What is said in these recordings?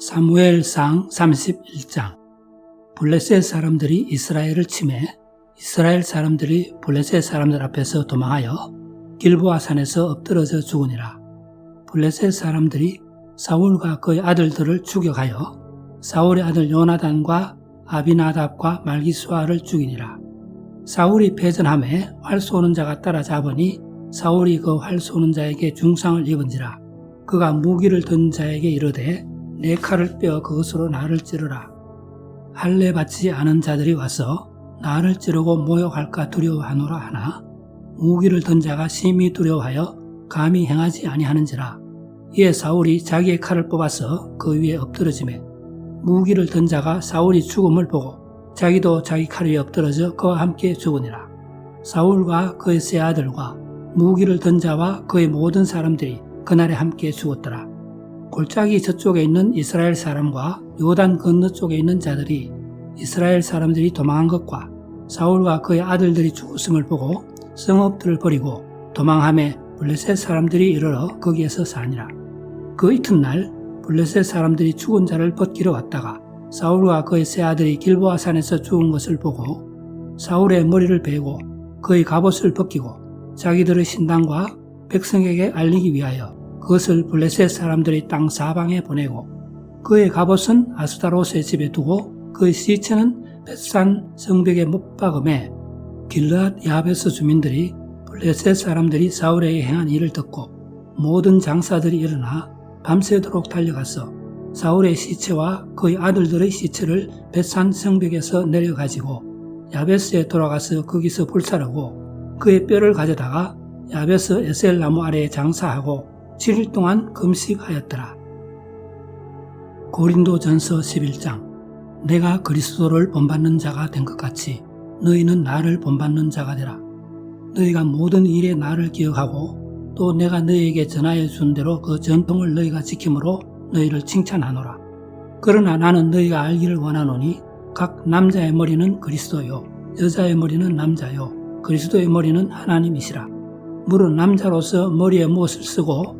사무엘상 31장 블레셋 사람들이 이스라엘을 침해 이스라엘 사람들이 블레셋 사람들 앞에서 도망하여 길보아 산에서 엎드러져 죽으니라. 블레셋 사람들이 사울과 그의 아들들을 추격하여 사울의 아들 요나단과 아비나답과 말기수아를 죽이니라. 사울이 패전함에 활 쏘는 자가 따라잡으니 사울이 그 활 쏘는 자에게 중상을 입은지라. 그가 무기를 든 자에게 이르되 내 칼을 빼어 그것으로 나를 찌르라. 할례 받지 않은 자들이 와서 나를 찌르고 모욕할까 두려워하노라 하나 무기를 든 자가 심히 두려워하여 감히 행하지 아니하는지라. 이에 사울이 자기의 칼을 뽑아서 그 위에 엎드러지매 무기를 든 자가 사울이 죽음을 보고 자기도 자기 칼 위에 엎드러져 그와 함께 죽으니라. 사울과 그의 세 아들과 무기를 든 자와 그의 모든 사람들이 그날에 함께 죽었더라. 골짜기 저쪽에 있는 이스라엘 사람과 요단 건너 쪽에 있는 자들이 이스라엘 사람들이 도망한 것과 사울과 그의 아들들이 죽었음을 보고 성읍들을 버리고 도망함에 블레셋 사람들이 이르러 거기에서 사니라. 그 이튿날 블레셋 사람들이 죽은 자를 벗기러 왔다가 사울과 그의 세 아들이 길보아 산에서 죽은 것을 보고 사울의 머리를 베고 그의 갑옷을 벗기고 자기들의 신당과 백성에게 알리기 위하여 그것을 블레셋 사람들이 땅 사방에 보내고 그의 갑옷은 아스타롯의 집에 두고 그의 시체는 벳산 성벽에 못 박음에 길르앗 야베스 주민들이 블레셋 사람들이 사울에게 행한 일을 듣고 모든 장사들이 일어나 밤새도록 달려가서 사울의 시체와 그의 아들들의 시체를 벳산 성벽에서 내려가지고 야베스에 돌아가서 거기서 불사르고 그의 뼈를 가져다가 야베스 에셀 나무 아래에 장사하고 7일 동안 금식하였더라. 고린도 전서 11장 내가 그리스도를 본받는 자가 된 것 같이 너희는 나를 본받는 자가 되라. 너희가 모든 일에 나를 기억하고 또 내가 너희에게 전하여 준 대로 그 전통을 너희가 지킴으로 너희를 칭찬하노라. 그러나 나는 너희가 알기를 원하노니 각 남자의 머리는 그리스도요 여자의 머리는 남자요 그리스도의 머리는 하나님이시라. 물은 남자로서 머리에 무엇을 쓰고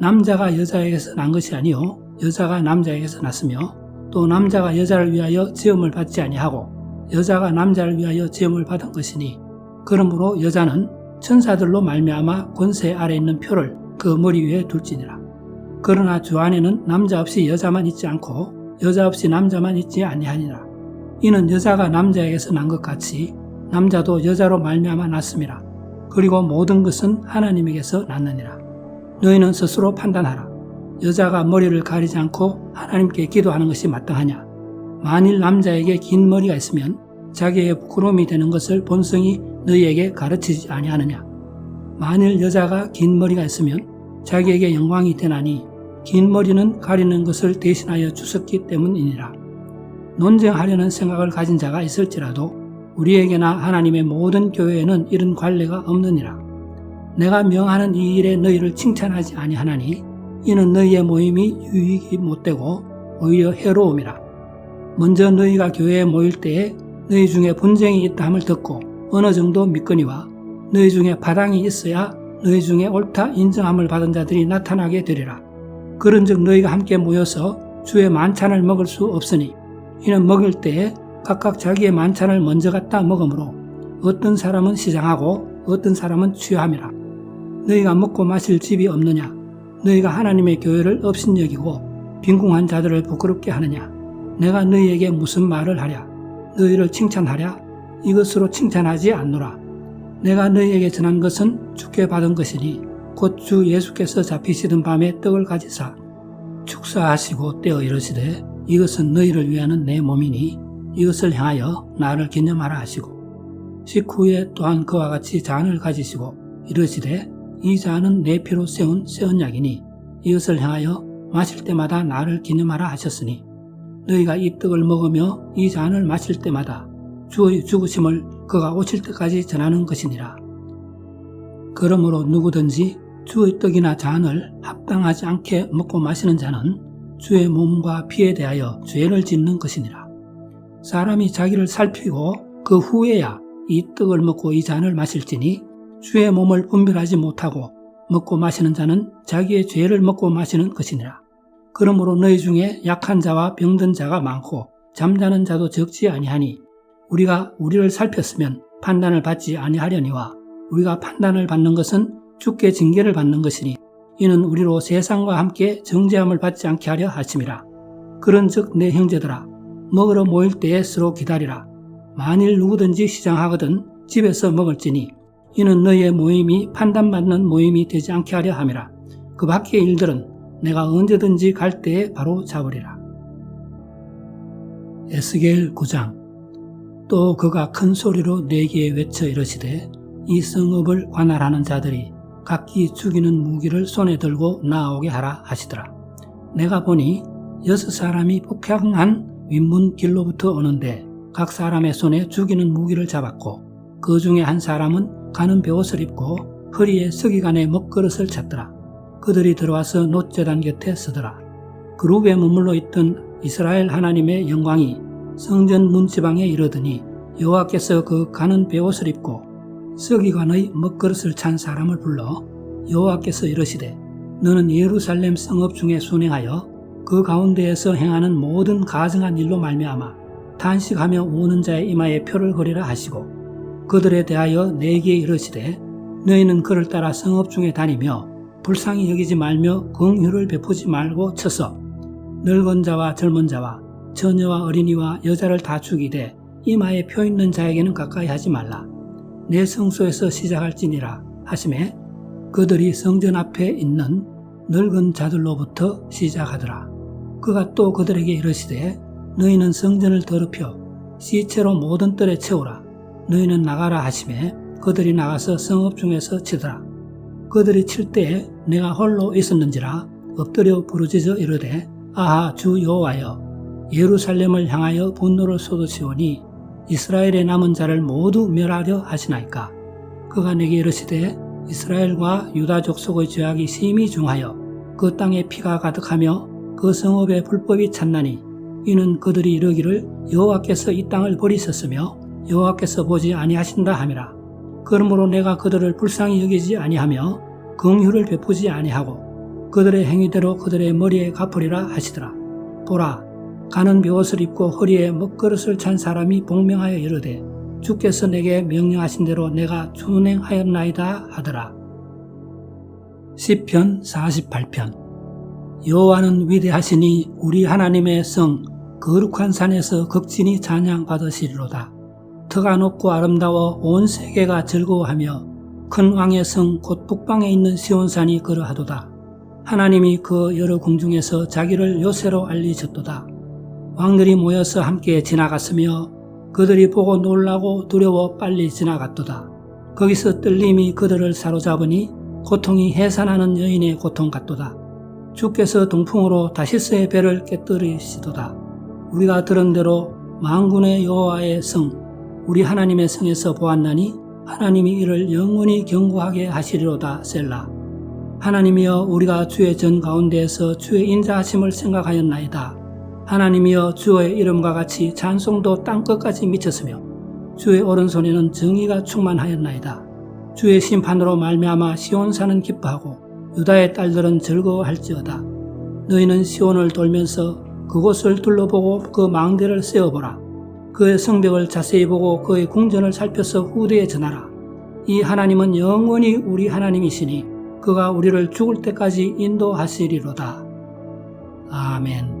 남자가 여자에게서 난 것이 아니요 여자가 남자에게서 났으며 또 남자가 여자를 위하여 지음을 받지 아니하고 여자가 남자를 위하여 지음을 받은 것이니 그러므로 여자는 천사들로 말미암아 권세 아래 있는 표를 그 머리 위에 둘지니라. 그러나 주 안에는 남자 없이 여자만 있지 않고 여자 없이 남자만 있지 아니하니라. 이는 여자가 남자에게서 난 것 같이 남자도 여자로 말미암아 났음이라. 그리고 모든 것은 하나님에게서 났느니라. 너희는 스스로 판단하라. 여자가 머리를 가리지 않고 하나님께 기도하는 것이 마땅하냐? 만일 남자에게 긴 머리가 있으면 자기의 부끄러움이 되는 것을 본성이 너희에게 가르치지 아니하느냐? 만일 여자가 긴 머리가 있으면 자기에게 영광이 되나니 긴 머리는 가리는 것을 대신하여 주셨기 때문이니라. 논쟁하려는 생각을 가진 자가 있을지라도 우리에게나 하나님의 모든 교회에는 이런 관례가 없느니라. 내가 명하는 이 일에 너희를 칭찬하지 아니하나니 이는 너희의 모임이 유익이 못되고 오히려 해로움이라. 먼저 너희가 교회에 모일 때에 너희 중에 분쟁이 있다 함을 듣고 어느 정도 믿거니와 너희 중에 바당이 있어야 너희 중에 옳다 인정함을 받은 자들이 나타나게 되리라. 그런즉 너희가 함께 모여서 주의 만찬을 먹을 수 없으니 이는 먹을 때에 각각 자기의 만찬을 먼저 갖다 먹으므로 어떤 사람은 시장하고 어떤 사람은 취함이라. 너희가 먹고 마실 집이 없느냐? 너희가 하나님의 교회를 업신여기고 빈궁한 자들을 부끄럽게 하느냐? 내가 너희에게 무슨 말을 하랴? 너희를 칭찬하랴? 이것으로 칭찬하지 않노라. 내가 너희에게 전한 것은 주께 받은 것이니 곧 주 예수께서 잡히시던 밤에 떡을 가지사 축사하시고 떼어 이르시되 이것은 너희를 위하는 내 몸이니 이것을 향하여 나를 기념하라 하시고 식후에 또한 그와 같이 잔을 가지시고 이르시되 이 잔은 내 피로 세운 새 언약이니 이것을 향하여 마실 때마다 나를 기념하라 하셨으니 너희가 이 떡을 먹으며 이 잔을 마실 때마다 주의 죽으심을 그가 오실 때까지 전하는 것이니라. 그러므로 누구든지 주의 떡이나 잔을 합당하지 않게 먹고 마시는 자는 주의 몸과 피에 대하여 죄를 짓는 것이니라. 사람이 자기를 살피고 그 후에야 이 떡을 먹고 이 잔을 마실지니 주의 몸을 분별하지 못하고 먹고 마시는 자는 자기의 죄를 먹고 마시는 것이니라. 그러므로 너희 중에 약한 자와 병든 자가 많고 잠자는 자도 적지 아니하니 우리가 우리를 살폈으면 판단을 받지 아니하려니와 우리가 판단을 받는 것은 주께 징계를 받는 것이니 이는 우리로 세상과 함께 정죄함을 받지 않게 하려 하심이라. 그런즉 내 형제들아 먹으러 모일 때에 서로 기다리라. 만일 누구든지 시장하거든 집에서 먹을지니 이는 너희의 모임이 판단받는 모임이 되지 않게 하려 함이라. 그 밖의 일들은 내가 언제든지 갈 때에 바로 잡으리라. 에스겔 9장 또 그가 큰 소리로 네기에 외쳐 이르시되 이 성읍을 관할하는 자들이 각기 죽이는 무기를 손에 들고 나오게 하라 하시더라. 내가 보니 여섯 사람이 폭행한 윗문 길로부터 오는데 각 사람의 손에 죽이는 무기를 잡았고 그 중에 한 사람은 가는 베옷을 입고 허리에 서기관의 먹그릇을 찼더라. 그들이 들어와서 노제단 곁에 서더라. 그룹에 머물러 있던 이스라엘 하나님의 영광이 성전 문지방에 이르더니 여호와께서 그 가는 베옷을 입고 서기관의 먹그릇을 찬 사람을 불러 여호와께서 이르시되 너는 예루살렘 성읍 중에 순행하여 그 가운데에서 행하는 모든 가증한 일로 말미암아 탄식하며 우는 자의 이마에 표를 그리라 하시고 그들에 대하여 내게 이르시되 너희는 그를 따라 성읍 중에 다니며 불쌍히 여기지 말며 긍휼을 베푸지 말고 쳐서 늙은 자와 젊은 자와 처녀와 어린이와 여자를 다 죽이되 이마에 표 있는 자에게는 가까이 하지 말라. 내 성소에서 시작할지니라 하심에 그들이 성전 앞에 있는 늙은 자들로부터 시작하더라. 그가 또 그들에게 이르시되 너희는 성전을 더럽혀 시체로 모든 뜰에 채우라. 너희는 나가라 하심에 그들이 나가서 성읍 중에서 치더라. 그들이 칠 때에 내가 홀로 있었는지라 엎드려 부르짖어 이르되 아하 주 여호와여 예루살렘을 향하여 분노를 쏟으시오니 이스라엘의 남은 자를 모두 멸하려 하시나이까 그가 내게 이르시되 이스라엘과 유다 족 속의 죄악이 심히 중하여 그 땅에 피가 가득하며 그 성읍에 불법이 찼나니 이는 그들이 이르기를 여호와께서 이 땅을 버리셨으며 여호와께서 보지 아니하신다 함이라 그러므로 내가 그들을 불쌍히 여기지 아니하며 긍휼을 베푸지 아니하고 그들의 행위대로 그들의 머리에 갚으리라 하시더라 보라 가는 묘옷을 입고 허리에 먹그릇을 찬 사람이 복명하여 이르되 주께서 내게 명령하신 대로 내가 준행하였나이다 하더라. 시편 48편 여호와는 위대하시니 우리 하나님의 성 거룩한 산에서 극진히 찬양 받으시리로다. 터가 높고 아름다워 온 세계가 즐거워하며 큰 왕의 성 곧 북방에 있는 시온산이 그러하도다. 하나님이 그 여러 궁중에서 자기를 요새로 알리셨도다. 왕들이 모여서 함께 지나갔으며 그들이 보고 놀라고 두려워 빨리 지나갔도다. 거기서 떨림이 그들을 사로잡으니 고통이 해산하는 여인의 고통 같도다. 주께서 동풍으로 다시스의 배를 깨뜨리시도다. 우리가 들은 대로 망군의 여호와의 성, 우리 하나님의 성에서 보았나니 하나님이 이를 영원히 경고하게 하시리로다 셀라. 하나님이여 우리가 주의 전 가운데에서 주의 인자하심을 생각하였나이다. 하나님이여 주의 이름과 같이 찬송도 땅끝까지 미쳤으며 주의 오른손에는 정의가 충만하였나이다. 주의 심판으로 말미암아 시온산은 기뻐하고 유다의 딸들은 즐거워할지어다. 너희는 시온을 돌면서 그곳을 둘러보고 그 망대를 세어보라. 그의 성벽을 자세히 보고 그의 궁전을 살펴서 후대에 전하라. 이 하나님은 영원히 우리 하나님이시니 그가 우리를 죽을 때까지 인도하시리로다. 아멘.